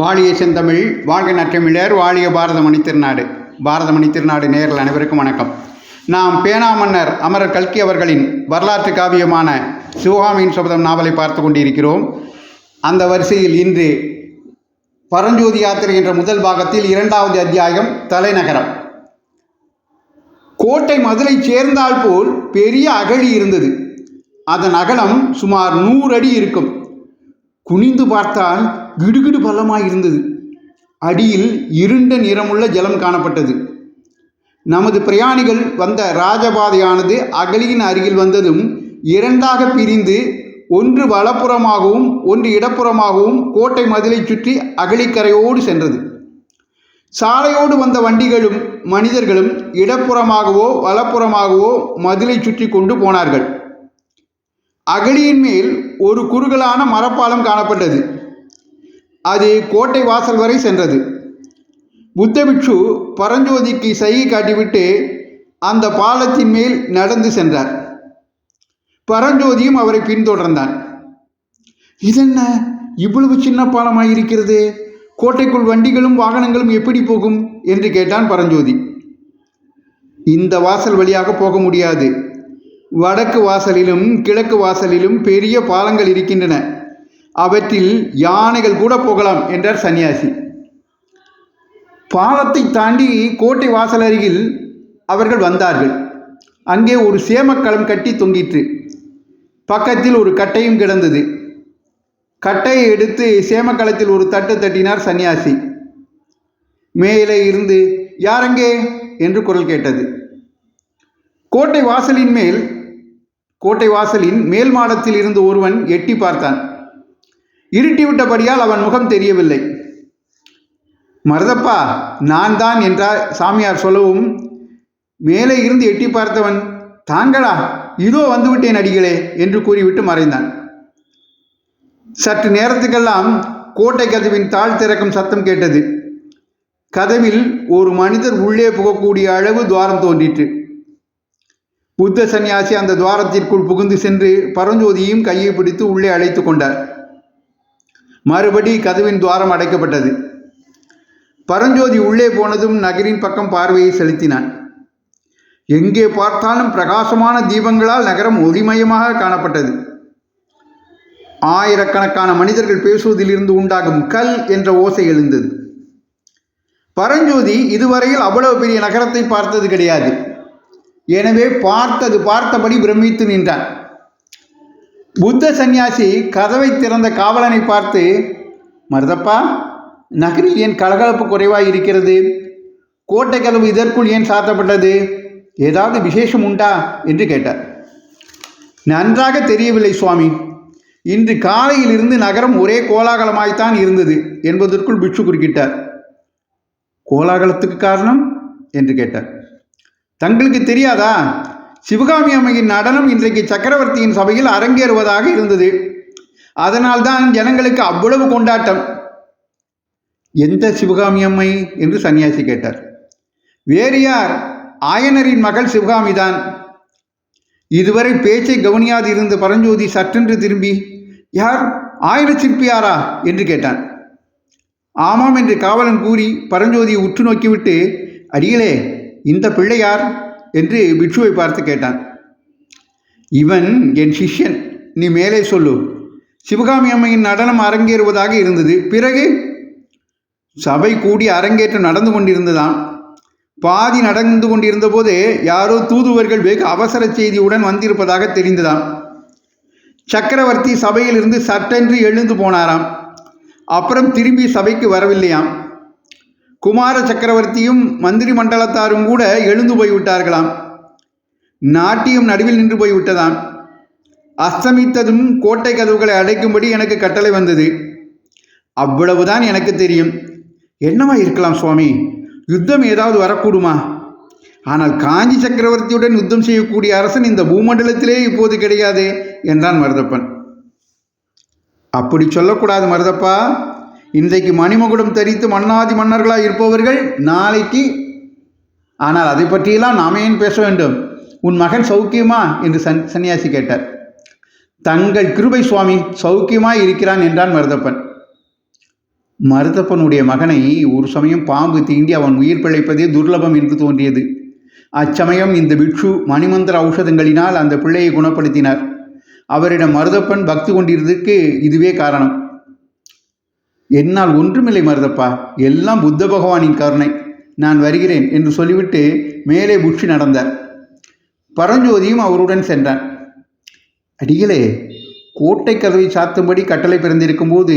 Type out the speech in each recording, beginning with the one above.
வாழிய செந்தமிழ் வாழ்க நற்றமிழர் வாழிய பாரத மணித்திருநாடு பாரத மணித்திருநாடு திருநாடு அனைவருக்கும் வணக்கம். நாம் பேனா மன்னர் அமரர் கல்கி அவர்களின் வரலாற்று காவியமான சிவகாமியின் சபதம் நாவலை பார்த்து கொண்டிருக்கிறோம். அந்த வரிசையில் இன்று பரஞ்சோதி யாத்திரை என்ற முதல் பாகத்தில் இரண்டாவது அத்தியாயம் தலைநகரம். கோட்டை மதுரை சேர்ந்தால் போல் பெரிய அகழி இருந்தது. அதன் அகலம் சுமார் நூறு அடி இருக்கும். குனிந்து பார்த்தால் கிடுகிடு பள்ளமாய் இருந்தது. அடியில் இருண்ட நிறமுள்ள ஜலம் காணப்பட்டது. நமது பிரயாணிகள் வந்த ராஜபாதையானது அகலியின் அருகில் வந்ததும் இரண்டாக பிரிந்து ஒன்று வலப்புறமாகவும் ஒன்று இடப்புறமாகவும் கோட்டை மதிலை சுற்றி அகழிக்கரையோடு சென்றது. சாலையோடு வந்த வண்டிகளும் மனிதர்களும் இடப்புறமாகவோ வலப்புறமாகவோ மதிலை சுற்றி கொண்டு போனார்கள். அகழியின் மேல் ஒரு குறுகலான மரப்பாலம் காணப்பட்டது. அது கோட்டை வாசல் வரை சென்றது. புத்தபிட்சு பரஞ்சோதிக்கு சைகை காட்டிவிட்டு அந்த பாலத்தின் மேல் நடந்து சென்றார். பரஞ்சோதியும் அவரை பின்தொடர்ந்தான். இதென்ன? இவ்வளவு சின்ன பாலமாக இருக்கிறது கோட்டைக்குள் வண்டிகளும் வாகனங்களும் எப்படி போகும்? என்று கேட்டான் பரஞ்சோதி. இந்த வாசல் வழியாக போக முடியாது. வடக்கு வாசலிலும் கிழக்கு வாசலிலும் பெரிய பாலங்கள் இருக்கின்றன. அவற்றில் யானைகள் கூட போகலாம் என்றார் சன்னியாசி. பாலத்தை தாண்டி கோட்டை வாசல் அருகில் அவர்கள் வந்தார்கள். அங்கே ஒரு சேமக்களம் கட்டி தொங்கிற்று. பக்கத்தில் ஒரு கட்டையும் கிடந்தது. கட்டையை எடுத்து சேமக்களத்தில் ஒரு தட்டு தட்டினார் சன்னியாசி. மேலே இருந்து யாரெங்கே என்று குரல் கேட்டது. கோட்டை வாசலின் மேல் கோட்டை வாசலின் மேல் மாடத்தில் இருந்து ஒருவன் எட்டி பார்த்தான். இருட்டிவிட்டபடியால் அவன் முகம் தெரியவில்லை. மருதப்பா நான் தான் என்றார் சாமியார் சொல்லவும் மேலே இருந்து எட்டி பார்த்தவன் தாங்களா இதோ வந்துவிட்டேன் அடிகளே என்று கூறிவிட்டு மறைந்தான். சற்று நேரத்துக்கெல்லாம் கோட்டை கதவின் தாழ் திறக்கும் சத்தம் கேட்டது. கதவில் ஒரு மனிதர் உள்ளே புகக்கூடிய அளவு துவாரம் தோன்றிற்று. புத்த சந்நியாசி அந்த துவாரத்திற்குள் புகுந்து சென்று பரஞ்சோதியும் கையை பிடித்து உள்ளே அழைத்து கொண்டார். மறுபடி கதவின் துவாரம் அடைக்கப்பட்டது. பரஞ்சோதி உள்ளே போனதும் நகரின் பக்கம் பார்வையை செலுத்தினான். எங்கே பார்த்தாலும் பிரகாசமான தீபங்களால் நகரம் ஒளிமயமாக காணப்பட்டது. ஆயிரக்கணக்கான மனிதர்கள் பேசுவதிலிருந்து உண்டாகும் கல் என்ற ஓசை எழுந்தது. பரஞ்சோதி இதுவரையில் அவ்வளவு பெரிய நகரத்தை பார்த்தது கிடையாது. எனவே பார்த்தது பார்த்தபடி பிரமித்து நின்றான். புத்த சந்நியாசி கதவை திறந்த காவலனை பார்த்து மருதப்பா நகரில் ஏன் கலகலப்பு குறைவாக இருக்கிறது? கோட்டை கதவு இதற்குள் ஏன் சாத்தப்பட்டது? ஏதாவது விசேஷம் உண்டா? என்று கேட்டார். நன்றாக தெரியவில்லை சுவாமி. இன்று காலையிலிருந்து நகரம் ஒரே கோலாகலமாய்த்தான் இருந்தது என்பதற்குள் பிட்சு குறுக்கிட்டார். கோலாகலத்துக்கு காரணம்? என்று கேட்டார். தங்களுக்கு தெரியாதா? சிவகாமி அம்மையின் நடனம் இன்றைக்கு சக்கரவர்த்தியின் சபையில் அரங்கேறுவதாக இருந்தது. அதனால்தான் ஜனங்களுக்கு அவ்வளவு கொண்டாட்டம். எந்த சிவகாமி அம்மை என்று சன்னியாசி கேட்டார். வேறு யார்? ஆயனரின் மகள் சிவகாமிதான். இதுவரை பேச்சை கவனியாது இருந்த பரஞ்சோதி சற்றென்று திரும்பி யார்? ஆயன சிற்பியாரா என்று கேட்டான். ஆமாம் என்று காவலன் கூறி பரஞ்சோதியை உற்று நோக்கிவிட்டு அடிகளே இந்த பிள்ளை யார்? என்று பிட்சுவை பார்த்து கேட்டான். இவன் என் சிஷ்யன் நீ மேலே சொல்லு. சிவகாமி அம்மையின் நடனம் அரங்கேறுவதாக இருந்தது. பிறகு? சபை கூடி அரங்கேற்றம் நடந்து கொண்டிருந்ததாம். பாதி நடந்து கொண்டிருந்த போதே யாரோ தூதுவர்கள் வெகு அவசர செய்தியுடன் வந்திருப்பதாக தெரிந்ததாம். சக்கரவர்த்தி சபையிலிருந்து சட்டென்று எழுந்து போனாராம். அப்புறம் திரும்பி சபைக்கு வரவில்லையாம். குமார சக்கரவர்த்தியும் மந்திரி மண்டலத்தாரும் கூட எழுந்து போய்விட்டார்களாம். நாட்டியம் நடுவில் நின்று போய்விட்டதாம். அஸ்தமித்ததும் கோட்டை கதவுகளை அடைக்கும்படி எனக்கு கட்டளை வந்தது. அவ்வளவுதான் எனக்கு தெரியும். என்னவா இருக்கலாம் சுவாமி? யுத்தம் ஏதாவது வரக்கூடுமா? ஆனால் காஞ்சி சக்கரவர்த்தியுடன் யுத்தம் செய்யக்கூடிய அரசன் இந்த பூமண்டலத்திலே இப்போது கிடையாது என்றான் மருதப்பன். அப்படி சொல்லக்கூடாது மருதப்பா. இன்றைக்கு மணிமகுடம் தரித்து மன்னாதி மன்னர்களாக இருப்பவர்கள் நாளைக்கு ஆனால் அதை பற்றியெல்லாம் நாம ஏன் பேச வேண்டும்? உன் மகன் சௌக்கியமா? என்று சன் சன்னியாசி கேட்டார். தங்கள் கிருபை சுவாமி சௌக்கியமாய் இருக்கிறான் என்றான் மருதப்பன். மருதப்பனுடைய மகனை ஒரு சமயம் பாம்பு தீண்டி அவன் உயிர் பிழைப்பதே துர்லபம் என்று தோன்றியது. அச்சமயம் இந்த பிக்ஷு மணிமந்திர ஔஷதங்களினால் அந்த பிள்ளையை குணப்படுத்தினார். அவரிடம் மருதப்பன் பக்தி கொண்டிருந்ததற்கு இதுவே காரணம். என்னால் ஒன்றுமில்லை மருதப்பா. எல்லாம் புத்த பகவானின் கருணை. நான் வருகிறேன் என்று சொல்லிவிட்டு மேலே புஷி நடந்தார். பரஞ்சோதியும் அவருடன் சென்றான். அடிகளே கோட்டை கதவை சாத்தும்படி கட்டளை பிறந்திருக்கும் போது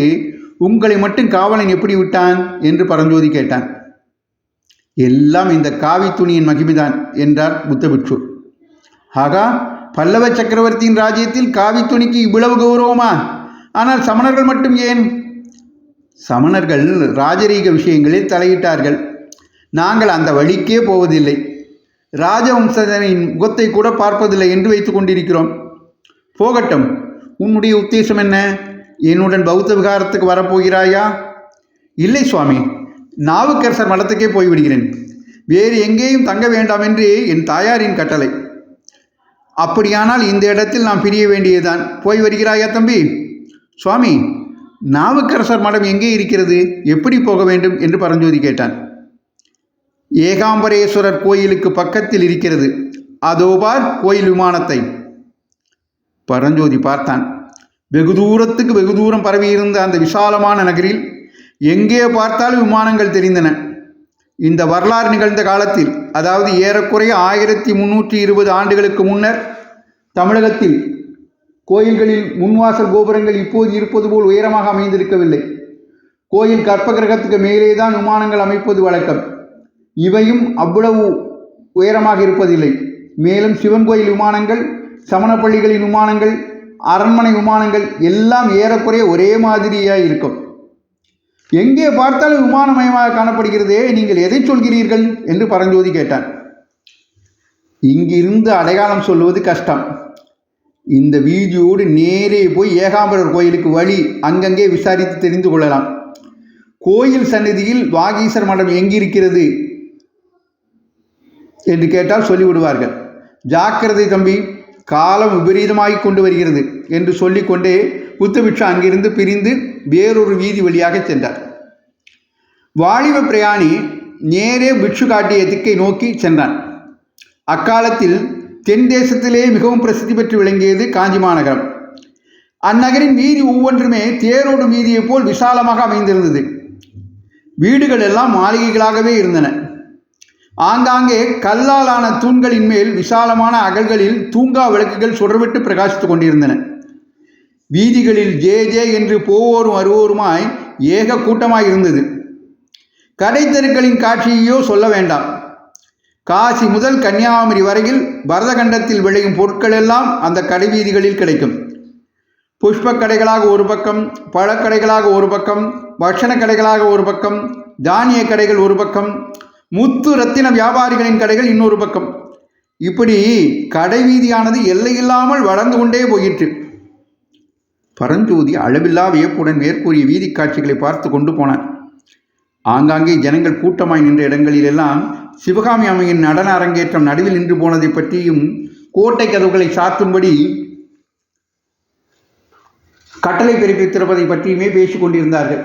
உங்களை மட்டும் காவலன் எப்படி விட்டான் என்று பரஞ்சோதி கேட்டான். எல்லாம் இந்த காவி துணியின் மகிமைதான் என்றார் புத்தபிட்சு ஆகா பல்லவ சக்கரவர்த்தியின் ராஜ்யத்தில் காவி துணிக்கு இவ்வளவு கௌரவமா? ஆனால் சமணர்கள் மட்டும் ஏன்? சமணர்கள் ராஜரீக விஷயங்களில் தலையிட்டார்கள். நாங்கள் அந்த வழிக்கே போவதில்லை. ராஜவம்சனின் முகத்தை கூட பார்ப்பதில்லை என்று வைத்துக் கொண்டிருக்கிறோம். போகட்டும் உன்னுடைய உத்தேசம் என்ன? என்னுடன் பௌத்த விகாரத்துக்கு வரப்போகிறாயா? இல்லை சுவாமி நாவுக்கரசர் மடத்துக்கே போய்விடுகிறேன். வேறு எங்கேயும் தங்க வேண்டாம் என்று என் தாயாரின் கட்டளை. அப்படியானால் இந்த இடத்தில் நாம் பிரிய வேண்டியதுதான். போய் வருகிறாயா தம்பி? சுவாமி நாவுக்கரசர் மடம் எங்கே இருக்கிறது? எப்படி போக வேண்டும்? என்று பரஞ்சோதி கேட்டான். ஏகாம்பரேஸ்வரர் கோயிலுக்கு பக்கத்தில் இருக்கிறது. அதோ பார் கோயில் விமானத்தை. பரஞ்சோதி பார்த்தான். வெகு தூரத்துக்கு வெகு தூரம் பரவியிருந்த அந்த விசாலமான நகரில் எங்கே பார்த்தாலும் விமானங்கள் தெரிந்தன. இந்த வரலாறு நிகழ்ந்த காலத்தில் அதாவது ஏறக்குறைய ஆயிரத்தி முன்னூற்றி இருபது ஆண்டுகளுக்கு முன்னர் தமிழகத்தில் கோயில்களில் முன்வாசல் கோபுரங்கள் இப்போது இருப்பது போல் உயரமாக அமைந்திருக்கவில்லை. கோயில் கற்பகிரகத்துக்கு மேலே தான் விமானங்கள் அமைப்பது வழக்கம். இவையும் அவ்வளவு உயரமாக இருப்பதில்லை. மேலும் சிவன் கோயில் விமானங்கள் சமணப்பள்ளிகளின் விமானங்கள் அரண்மனை விமானங்கள் எல்லாம் ஏறக்குறைய ஒரே மாதிரியாக இருக்கும். எங்கே பார்த்தாலும் விமானமயமாக காணப்படுகிறதே நீங்கள் எதை சொல்கிறீர்கள்? என்று பரஞ்சோதி கேட்டான். இங்கிருந்து அடையாளம் சொல்வது கஷ்டம். இந்த வீதியோடு நேரே போய் ஏகாம்பரர் கோயிலுக்கு வழி அங்கங்கே விசாரித்து தெரிந்து கொள்ளலாம். கோயில் சந்நிதியில் வாகீசர் மடம் எங்கிருக்கிறது? என்று கேட்டால் சொல்லிவிடுவார்கள். ஜாக்கிரதை தம்பி காலம் விபரீதமாகிக் கொண்டு வருகிறது என்று சொல்லிக்கொண்டே புத்தபிட்சா அங்கிருந்து பிரிந்து வேறொரு வீதி வழியாக சென்றார். வாலிப பிரயாணி நேரே பிட்சு காட்டிய திக்கை நோக்கி சென்றான். அக்காலத்தில் தென் தேசத்திலே மிகவும் பிரசித்தி பெற்று விளங்கியது காஞ்சி மாநகரம். அந்நகரின் வீதி ஒவ்வொன்றுமே தேரோடு வீதியைப் போல் விசாலமாக அமைந்திருந்தது. வீடுகள் எல்லாம் மாளிகைகளாகவே இருந்தன. ஆங்காங்கே கல்லாலான தூண்களின் மேல் விசாலமான அகல்களில் தூங்கா விளக்குகள் சுடர்விட்டு பிரகாசித்துக் கொண்டிருந்தன. வீதிகளில் ஜே ஜே என்று போவோரும் வருவோருமாய் ஏக கூட்டமாய் இருந்தது கடைத்தெருக்களின் காட்சியையோ சொல்ல வேண்டாம். காசி முதல் கன்னியாகுமரி வரையில் பரதகண்டத்தில் விளையும் பொருட்கள் எல்லாம் அந்த கடைவீதிகளில் கிடைக்கும். புஷ்ப கடைகளாக ஒரு பக்கம் பழக்கடைகளாக ஒரு பக்கம் பட்சண கடைகளாக ஒரு பக்கம் தானிய கடைகள் ஒரு பக்கம் முத்து ரத்தின வியாபாரிகளின் கடைகள் இன்னொரு பக்கம். இப்படி கடைவீதியானது எல்லையில்லாமல் வளர்ந்து கொண்டே போயிற்று. பரஞ்சோதி அளவில்லா வியப்புடன் மேற்கூறிய வீதி காட்சிகளை பார்த்து கொண்டு போனான். ஆங்காங்கே ஜனங்கள் கூட்டமாய் நின்ற இடங்களிலெல்லாம் சிவகாமி அம்மையின் நடன அரங்கேற்றம் நடுவில் நின்று போனதை பற்றியும் கோட்டை கதவுகளை சாத்தும்படி கட்டளை பிறப்பித்திருப்பதை பற்றியுமே பேசிக் கொண்டிருந்தார்கள்.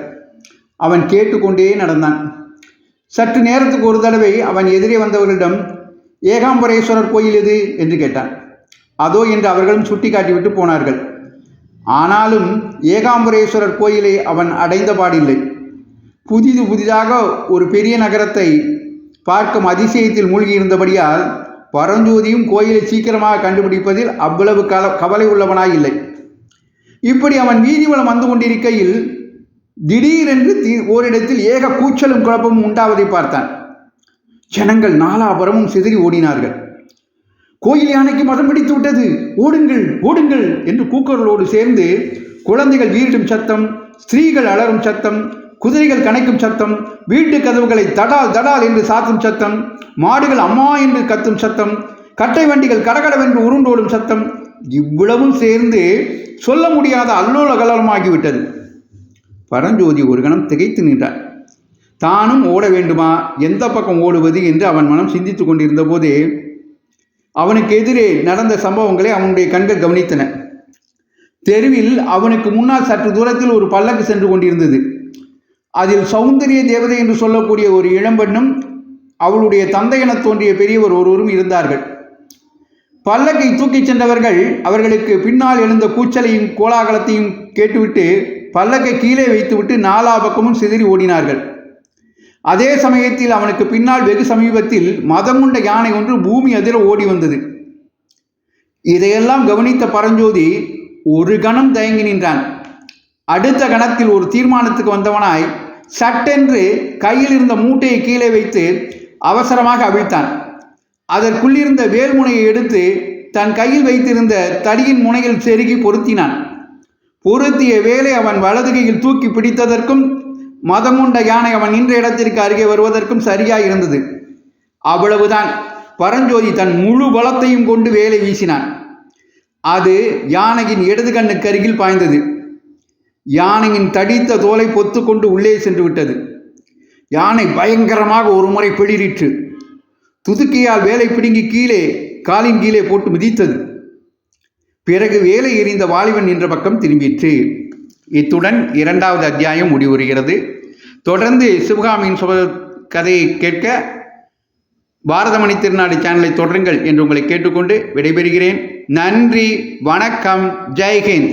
அவன் கேட்டுக்கொண்டே நடந்தான். சற்று நேரத்துக்கு ஒரு தடவை அவன் எதிரே வந்தவர்களிடம் ஏகாம்பரேஸ்வரர் கோயில் எது? என்று கேட்டான். அதோ என்று அவர்களும் சுட்டி காட்டிவிட்டு போனார்கள். ஆனாலும் ஏகாம்பரேஸ்வரர் கோயிலை அவன் அடைந்த பாடில்லை புதிது புதிதாக ஒரு பெரிய நகரத்தை பார்க்கும் அதிசயத்தில் மூழ்கியிருந்தபடியால் பரஞ்சோதியும் கோயிலை சீக்கிரமாக கண்டுபிடிப்பதில் அவ்வளவு கல கவலை உள்ளவனாய் இல்லை இப்படி அவன் வீதி வளம் வந்து கொண்டிருக்கையில் திடீரென்று தி ஓரிடத்தில் ஏக கூச்சலும் குழப்பமும் உண்டாவதை பார்த்தான். ஜனங்கள் நாலாபுரமும் சிதறி ஓடினார்கள். கோயில் யானைக்கு மதம் பிடித்து விட்டது? ஓடுங்கள் ஓடுங்கள் என்று கூக்குரலோடு சேர்ந்து குழந்தைகள் வீரிடும் சத்தம் ஸ்திரீகள் அலறும் சத்தம் குதிரைகள் கணைக்கும் சத்தம் வீட்டு கதவுகளை தடால் தடால் என்று சாத்தும் சத்தம் மாடுகள் அம்மா என்று கத்தும் சத்தம் கட்டை வண்டிகள் கடகடவென்று உருண்டோடும் சத்தம் இவ்வளவும் சேர்ந்து சொல்ல முடியாத அல்லோல கலலமாகிவிட்டது. பரஞ்சோதி ஒரு கணம் திகைத்து நின்றார் தானும் ஓட வேண்டுமா? எந்த பக்கம் ஓடுவது என்று அவன் மனம் சிந்தித்து கொண்டிருந்த போதே அவனுக்கு எதிரே நடந்த சம்பவங்களை அவனுடைய கண்கள் கவனித்தன. தெருவில் அவனுக்கு முன்னால் சற்று தூரத்தில் ஒரு பல்லக்கு சென்று கொண்டிருந்தது. அதில் சௌந்தரிய தேவதை என்று சொல்லக்கூடிய ஒரு இளம்பெண்ணும் அவளுடைய தந்தை என தோன்றிய பெரியவர் ஒருவரும் இருந்தார்கள். பல்லக்கை தூக்கிச் சென்றவர்கள் அவர்களுக்கு பின்னால் எழுந்த கூச்சலையும் கோலாகலத்தையும் கேட்டுவிட்டு பல்லக்கை கீழே வைத்துவிட்டு நாலா பக்கமும் சிதறி ஓடினார்கள். அதே சமயத்தில் அவனுக்கு பின்னால் வெகு சமீபத்தில் மதமுண்ட யானை ஒன்று பூமி அதிர ஓடி வந்தது. இதையெல்லாம் கவனித்த பரஞ்சோதி ஒரு கணம் தயங்கி நின்றான். அடுத்த கணத்தில் ஒரு தீர்மானத்துக்கு வந்தவனாய் சட்டென்று கையில் இருந்த மூட்டையை கீழே வைத்து அவசரமாக அவிழ்த்தான். அதற்குள்ளிருந்த வேல்முனையை எடுத்து தன் கையில் வைத்திருந்த தடியின் முனையில் செருகி பொருத்தினான். பொருத்திய வேலை அவன் வலது கையில் தூக்கி பிடித்ததற்கும் மதமுண்ட யானை அவன் நின்ற இடத்திற்கு அருகே வருவதற்கும் சரியாக இருந்தது அவ்வளவுதான். பரஞ்சோதி தன் முழு பலத்தையும் கொண்டு வேலை வீசினான். அது யானையின் இடது கண்ணுக்கு அருகில் பாய்ந்தது. யானையின் தடித்த தோலை பொத்துக்கொண்டு உள்ளே சென்று விட்டது. யானை பயங்கரமாக ஒரு முறை பிளிரிற்று துதுக்கியால் வேலை பிடுங்கி கீழே காலின் கீழே போட்டு மிதித்தது. பிறகு வேலை எறிந்த வாலிபன் என்ற பக்கம் திரும்பிற்று. இத்துடன் இரண்டாவது அத்தியாயம் முடிவுறுகிறது. தொடர்ந்து சிவகாமியின் சுப கதையை கேட்க பாரதமணி திருநாடு சேனலை தொடருங்கள் என்று உங்களை கேட்டுக்கொண்டு விடைபெறுகிறேன். நன்றி வணக்கம் ஜெய்ஹிந்த்.